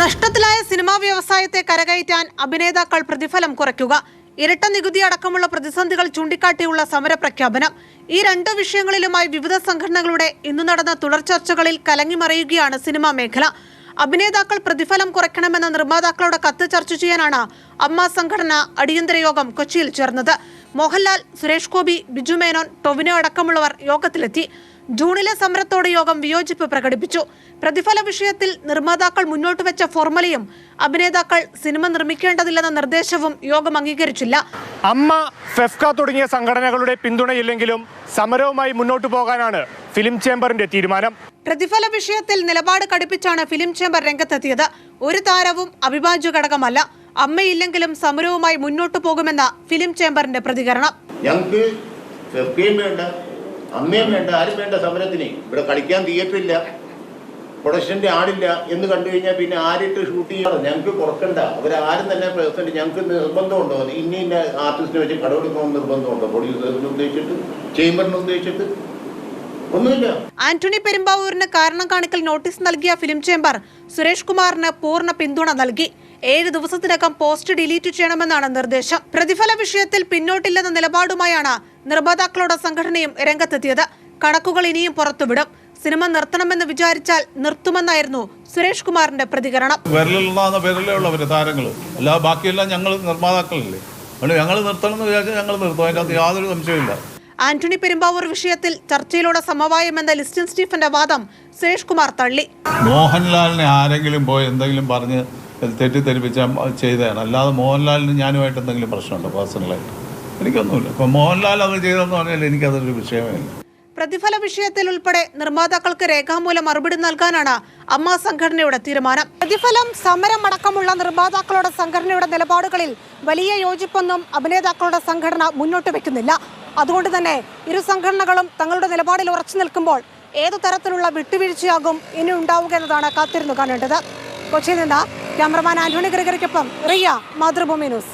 നഷ്ടത്തിലായ cinema വ്യവസായത്തെ കരകയറ്റാൻ അഭിനേതാക്കൾ പ്രതിഫലം കുറയ്ക്കുക. ഇരട്ട നികുതി അടക്കമുള്ള പ്രതിസന്ധികൾ ചൂണ്ടിക്കാട്ടിയുള്ള സമരപ്രഖ്യാപനം. ഈ രണ്ട് വിഷയങ്ങളിലുമായി വിവിധ സംഘടനകളുടെ ഇന്നു നടന്ന തുടർ ചർച്ചകളിൽ കലങ്ങിമറിയുകയാണ് സിനിമാ മേഖല. അഭിനേതാക്കൾ പ്രതിഫലം കുറയ്ക്കണമെന്ന നിർമ്മാതാക്കളുടെ കത്ത് ചർച്ച ചെയ്യാനാണ് അമ്മ സംഘടന അടിയന്തര യോഗം കൊച്ചിയിൽ ചേർന്നത്. മോഹൻലാൽ സുരേഷ് ഗോപി ബിജു മേനോൻ ടൊവിനോ അടക്കമുള്ളവർ യോഗത്തിലെത്തി. ജൂണിലെ സമരത്തോട് യോഗം വിയോജിപ്പ് പ്രകടിപ്പിച്ചു. പ്രതിഫല വിഷയത്തിൽ നിർമ്മാതാക്കൾ മുന്നോട്ട് വെച്ച ഫോർമുലയും അഭിനേതാക്കൾ സിനിമ നിർമ്മിക്കേണ്ടതില്ലെന്ന നിർദ്ദേശവും യോഗം അംഗീകരിച്ചില്ല. അമ്മ ഫെഫ്ക തുടങ്ങിയ സംഘടനകളുടെ പിന്തുണയില്ലെങ്കിലും സമരവുമായി മുന്നോട്ടു പോകാനാണ് ഫിലിം ചേംബറിന്റെ തീരുമാനം. പ്രതിഫല വിഷയത്തിൽ നിലപാട് കടുപ്പിച്ചാണ് ഫിലിം ചേംബർ രംഗത്തെത്തിയത്. ഒരു താരവും അവിഭാജ്യ ഘടകമല്ല. അമ്മയില്ലെങ്കിലും സമരവുമായി മുന്നോട്ടു പോകുമെന്ന ഫിലിം ചേംബറിന്റെ പ്രതികരണം. ഞങ്ങൾക്ക് ഫെഫ്കയും വേണ്ട അമ്മയും വേണ്ട ആരും വേണ്ട സമരത്തിന്. ഇവിടെ കളിക്കാൻ തിയേറ്റർ ഇല്ല. പ്രൊഡക്ഷന്റെ ആളില്ല എന്ന് കണ്ടു കഴിഞ്ഞാൽ പിന്നെ ആരിട്ട് ഷൂട്ട് ചെയ്യണം ഞങ്ങൾക്ക് കുറക്കണ്ട. അവരാരും തന്നെ പ്രസിഡന്റ് ഞങ്ങൾക്ക് നിർബന്ധമുണ്ടോ? ഇനി ഇന്ന ആർട്ടിസ്റ്റിനെ വെച്ച് കടമെടുക്കണമെന്ന് നിർബന്ധമുണ്ടോ? പ്രൊഡ്യൂസേഴ്സിനെ ഉദ്ദേശിച്ചിട്ട് ചേംബറിനെ ഉദ്ദേശിച്ചിട്ട് ആന്റണി പെരുമ്പാവൂരിന് കാരണം കാണിക്കൽ നോട്ടീസ് നൽകിയ ഫിലിം ചേംബർ സുരേഷ് കുമാറിന് പൂർണ പിന്തുണ നൽകി. ഏഴ് ദിവസത്തിനകം പോസ്റ്റ് ഡിലീറ്റ് ചെയ്യണമെന്നാണ് നിർദ്ദേശം. പ്രതിഫല വിഷയത്തിൽ പിന്നോട്ടില്ലെന്ന നിലപാടുമായാണ് നിർമ്മാതാക്കളുടെ സംഘടനയും രംഗത്തെത്തിയത്. കണക്കുകൾ ഇനിയും പുറത്തുവിടും. സിനിമ നിർത്തണമെന്ന് വിചാരിച്ചാൽ നിർത്തുമെന്നായിരുന്നു സുരേഷ് കുമാറിന്റെ പ്രതികരണം. വിരലിലുണ്ടാകുന്ന വിരലേ ഉള്ളവർ താരങ്ങൾ അല്ല ബാക്കിയെല്ലാം ഞങ്ങൾ നിർമ്മാതാക്കളല്ലേ? അതുകൊണ്ട് ഞങ്ങൾ നിർത്തണം എന്ന് വിചാരിച്ചാൽ ഞങ്ങൾ നിർത്തും. അതിന്റെ അകത്ത് യാതൊരു സംശയമില്ല ആന്റണി പെരുമ്പാവൂർ വിഷയത്തിൽ ചർച്ചയിലൂടെ സമവായം എന്ന ലിസ്റ്റിൻ സ്റ്റീഫന്റെ വാദം സുരേഷ് കുമാർ തള്ളി. മോഹൻലാലിനെ ആരെങ്കിലും പോയി എന്തെങ്കിലും പറഞ്ഞ് തെറ്റിദ്ധരിപ്പിച്ചാൽ ചെയ്തതാണ്. അല്ലാതെ മോഹൻലാലിന് ഞാനുമായിട്ട് എന്തെങ്കിലും പ്രശ്നമുണ്ടോ? പേഴ്സണലായിട്ട്? എനിക്കൊന്നുമില്ല. ഇപ്പം മോഹൻലാൽ അത് ചെയ്തതെന്ന് പറഞ്ഞാൽ എനിക്കതൊരു വിഷയമേ ഇല്ല. പ്രതിഫല വിഷയത്തിൽ ഉൾപ്പെടെ നിർമ്മാതാക്കൾക്ക് രേഖാമൂലം മറുപടി നൽകാനാണ് അമ്മ സംഘടനയുടെ തീരുമാനം. പ്രതിഫലം സമരം അടക്കമുള്ള നിർമ്മാതാക്കളുടെ സംഘടനയുടെ നിലപാടുകളിൽ വലിയ യോജിപ്പൊന്നും അഭിനേതാക്കളുടെ സംഘടന മുന്നോട്ട് വെക്കുന്നില്ല. അതുകൊണ്ട് തന്നെ ഇരു സംഘടനകളും തങ്ങളുടെ നിലപാടിൽ ഉറച്ചു നിൽക്കുമ്പോൾ ഏതു തരത്തിലുള്ള വിട്ടുവീഴ്ചയാകും ഇനി ഉണ്ടാവുക എന്നതാണ് കാത്തിരുന്നു കാണേണ്ടത്. കൊച്ചിയിൽ നിന്ന് ക്യാമറമാൻ ആന്റണി ഗ്രിഗറിക്കൊപ്പം റിയ മാതൃഭൂമി ന്യൂസ്.